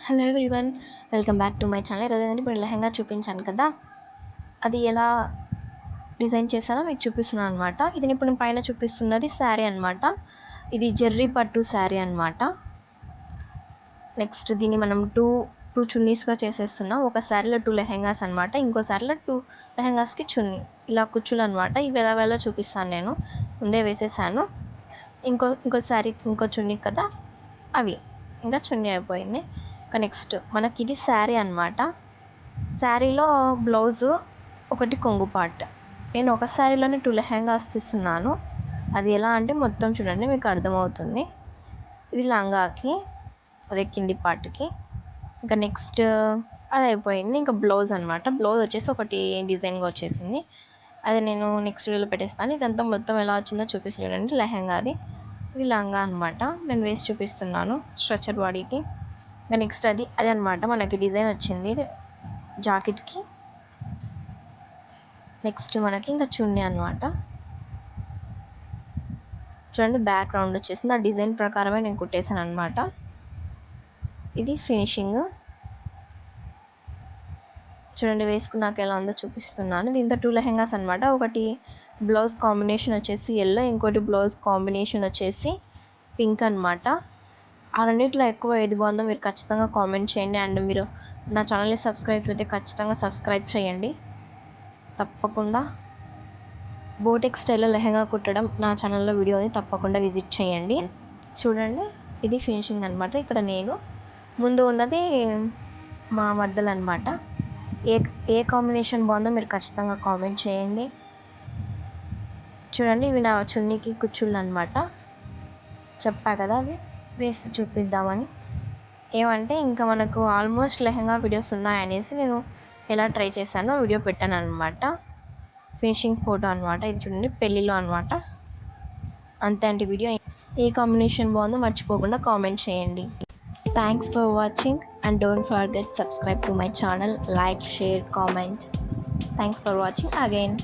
Hello everyone welcome back to my channel ఈరోజు ఇప్పుడు లెహంగా చూపించాను కదా. అది ఎలా డిజైన్ చేశానో మీకు చూపిస్తున్నాను అనమాట ఇది ఇప్పుడు నేను పైన చూపిస్తున్నది శారీ అనమాట ఇది జెర్రీ పట్టు శారీ అనమాట నెక్స్ట్ దీన్ని మనం టూ టూ చున్నీస్గా చేసేస్తున్నా. ఒక శారీలో టూ లెహెంగాస్ అనమాట ఇంకో శారీలో టూ లెహెంగాస్కి చున్నీ. ఇలా కుచ్చులు అనమాట ఇవి ఎలా వేలో చూపిస్తాను నేను. ముందే వేసేసాను. ఇంకో ఇంకో శారీ ఇంకో చున్నీ కదా? అవి. ఇంకా చున్నీ అయిపోయింది. ఇంకా నెక్స్ట్ మనకి ఇది శారీ అనమాట శారీలో బ్లౌజు ఒకటి కొంగు పార్ట్. నేను ఒక శారీలోనే టూ లెహెంగాస్ తీస్తున్నాను. అది ఎలా అంటే మొత్తం చూడండి మీకు అర్థమవుతుంది. ఇది లంగాకి అదే కింది పార్ట్కి. ఇంకా నెక్స్ట్ అది అయిపోయింది. ఇంకా బ్లౌజ్ అనమాట బ్లౌజ్ వచ్చేసి ఒకటి డిజైన్గా వచ్చేసింది. అది నేను నెక్స్ట్ వీడియోలో పెట్టేస్తాను. ఇదంతా మొత్తం ఎలా వచ్చిందో చూపిస్తూ చూడండి. లెహంగా అది. ఇది లంగా అనమాట నేను వేసి చూపిస్తున్నాను స్ట్రచర్ బాడీకి. ఇంకా నెక్స్ట్ అది అది అనమాట మనకి డిజైన్ వచ్చింది జాకెట్కి. నెక్స్ట్ మనకి ఇంకా చున్నీ అనమాట చూడండి బ్యాక్గ్రౌండ్ వచ్చేసింది. ఆ డిజైన్ ప్రకారమే నేను కుట్టేశాను అనమాట ఇది ఫినిషింగ్. చూడండి వేసుకున్నాక ఎలా ఉందో చూపిస్తున్నాను. దీంతో టూ లెహెంగాస్ అనమాట ఒకటి బ్లౌజ్ కాంబినేషన్ వచ్చేసి ఎల్లో ఇంకోటి బ్లౌజ్ కాంబినేషన్ వచ్చేసి పింక్ అనమాట ఆ రెండిట్లో ఎక్కువ ఏది బాగుందో మీరు ఖచ్చితంగా కామెంట్ చేయండి. అండ్ మీరు నా ఛానల్ని సబ్స్క్రైబ్ అయితే ఖచ్చితంగా సబ్స్క్రైబ్ చేయండి. తప్పకుండా బోటెక్ స్టైల్లో లెహంగా కుట్టడం నా ఛానల్లో వీడియోని తప్పకుండా విజిట్ చేయండి. చూడండి ఇది ఫినిషింగ్ అనమాట ఇక్కడ నేను ముందు ఉన్నది మా మద్దలు అనమాట ఏ ఏ కాంబినేషన్ బాగుందో మీరు ఖచ్చితంగా కామెంట్ చేయండి. చూడండి ఇవి నా చున్నీకి కుచ్చుళ్ళు అనమాట చెప్పా కదా అవి? వేసి చూపిద్దామని. ఏమంటే ఇంకా మనకు ఆల్మోస్ట్ లెహంగా వీడియోస్ ఉన్నాయనేసి నేను ఎలా ట్రై చేశానో వీడియో పెట్టాను అనమాట ఫినిషింగ్ ఫోటో అనమాట ఇది చూడండి పెళ్ళిలో అనమాట అంతే అంటే వీడియో. ఏ కాంబినేషన్ బాగుందో మర్చిపోకుండా కామెంట్ చేయండి. Thanks for watching and don't forget subscribe to my channel, like, share, comment. Thanks for watching again.